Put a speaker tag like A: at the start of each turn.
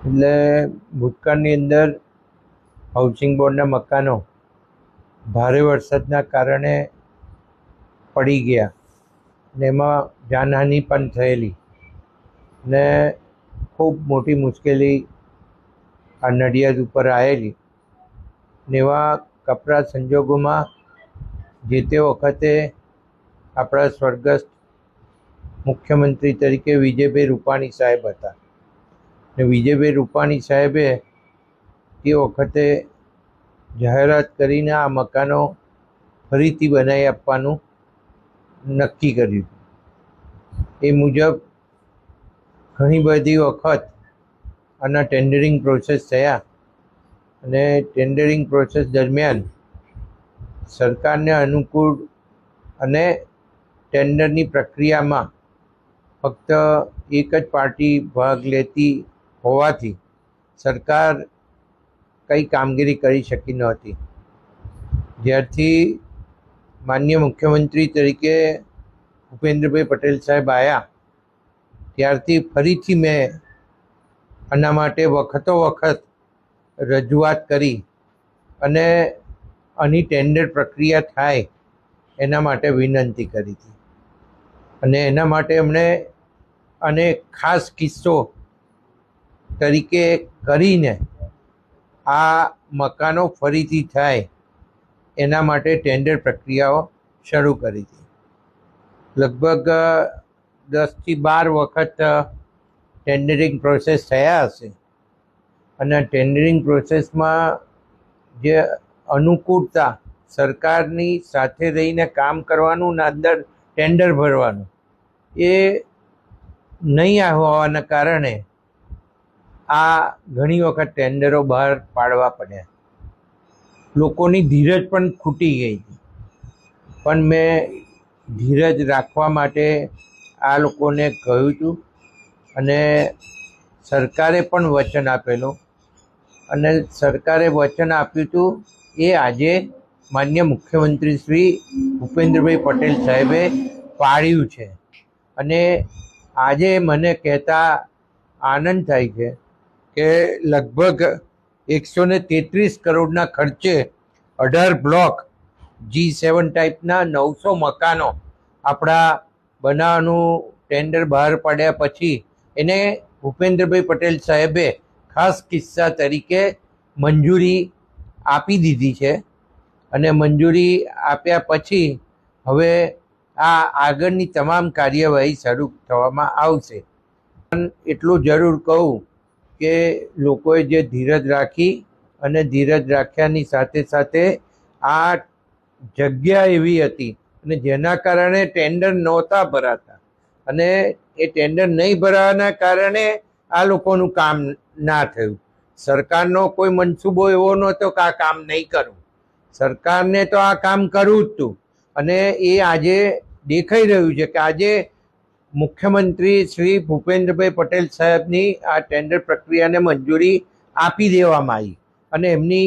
A: એટલે ભૂતકાળની અંદર હાઉસિંગ બોર્ડના મકાનો ભારે વરસાદના કારણે પડી ગયા ને એમાં જાનહાનિ પણ થયેલી ને ખૂબ મોટી મુશ્કેલી આ નડિયાદ ઉપર આવેલી ને એવા કપરા સંજોગોમાં જે તે વખતે આપણા સ્વર્ગસ્થ મુખ્યમંત્રી તરીકે વિજયભાઈ રૂપાણી સાહેબ હતા. ને વિજયભાઈ રૂપાણી સાહેબે તે વખતે જાહેરાત કરીને આ મકાનો ફરીથી બનાવી આપવાનું નક્કી કર્યું. એ મુજબ ઘણી બધી વખત આના ટેન્ડરિંગ પ્રોસેસ થયા અને ટેન્ડરિંગ પ્રોસેસ દરમિયાન સરકારને અનુકૂળ અને ટેન્ડરની પ્રક્રિયામાં ફક્ત એક જ પાર્ટી ભાગ લેતી હોવાથી સરકાર કંઈ કામગીરી કરી શકી નહોતી જ્યારથી માન્ય મુખ્યમંત્રી તરીકે ભૂપેન્દ્રભાઈ પટેલ સાહેબ આવ્યા ત્યારથી ફરીથી મેં આના માટે વખતો વખત રજૂઆત કરી અને આની ટેન્ડર પ્રક્રિયા થાય એના માટે વિનંતી કરી હતી. અને એના માટે એમણે અને ખાસ કિસ્સો તરીકે કરીને આ મકાનો ફરીથી થાય, એના માટે ટેન્ડર પ્રક્રિયાઓ શરૂ કરી હતી લગભગ દસથી બાર વખત ટેન્ડરિંગ પ્રોસેસ થયા હશે. અને ટેન્ડરિંગ પ્રોસેસમાં જે અનુકૂળતા સરકારની સાથે રહીને કામ કરવાનું ને અંદર ટેન્ડર ભરવાનું, એ નહીં હોવાના કારણે આ ઘણી વખત ટેન્ડરો બહાર પાડવા પડ્યા. લોકોની ધીરજ પણ ખૂટી ગઈ હતી. પણ મેં ધીરજ રાખવા માટે આ લોકોને કહ્યું હતું અને સરકારે પણ વચન આપેલું. અને સરકારે વચન આપ્યું હતું, એ આજે માન્ય મુખ્યમંત્રી શ્રી ભૂપેન્દ્રભાઈ પટેલ સાહેબે પાડ્યું છે. અને આજે મને કહેતા આનંદ થાય છે કે લગભગ એકસો ને તેત્રીસ કરોડના ખર્ચે અઢાર બ્લોક જી સેવન ટાઈપના નવસો મકાનો આપણા બનાવવાનું ટેન્ડર બહાર પાડ્યા પછી એને ભૂપેન્દ્રભાઈ પટેલ સાહેબે ખાસ કિસ્સા તરીકે મંજૂરી આપી દીધી છે. અને મંજૂરી આપ્યા પછી હવે આ આગળની તમામ કાર્યવાહી શરૂ થવામાં આવશે. પણ એટલું જરૂર કહું કે લોકોએ જે ધીરજ રાખી અને ધીરજ રાખ્યાની સાથે સાથે આ જગ્યા એવી હતી અને જેના કારણે ટેન્ડર નહોતા ભરાતા અને એ ટેન્ડર નહીં ભરાવાના કારણે આ લોકોનું કામ ના થયું. સરકારનો કોઈ મનસૂબો એવો નહોતો કે આ કામ નહીં કરવું સરકારને તો આ કામ કરવું જ હતું અને એ આજે દેખાઈ રહ્યું છે કે આજે મુખ્યમંત્રી શ્રી ભૂપેન્દ્રભાઈ પટેલ સાહેબની આ ટેન્ડર પ્રક્રિયાને મંજૂરી આપી દેવામાં આવી અને એમની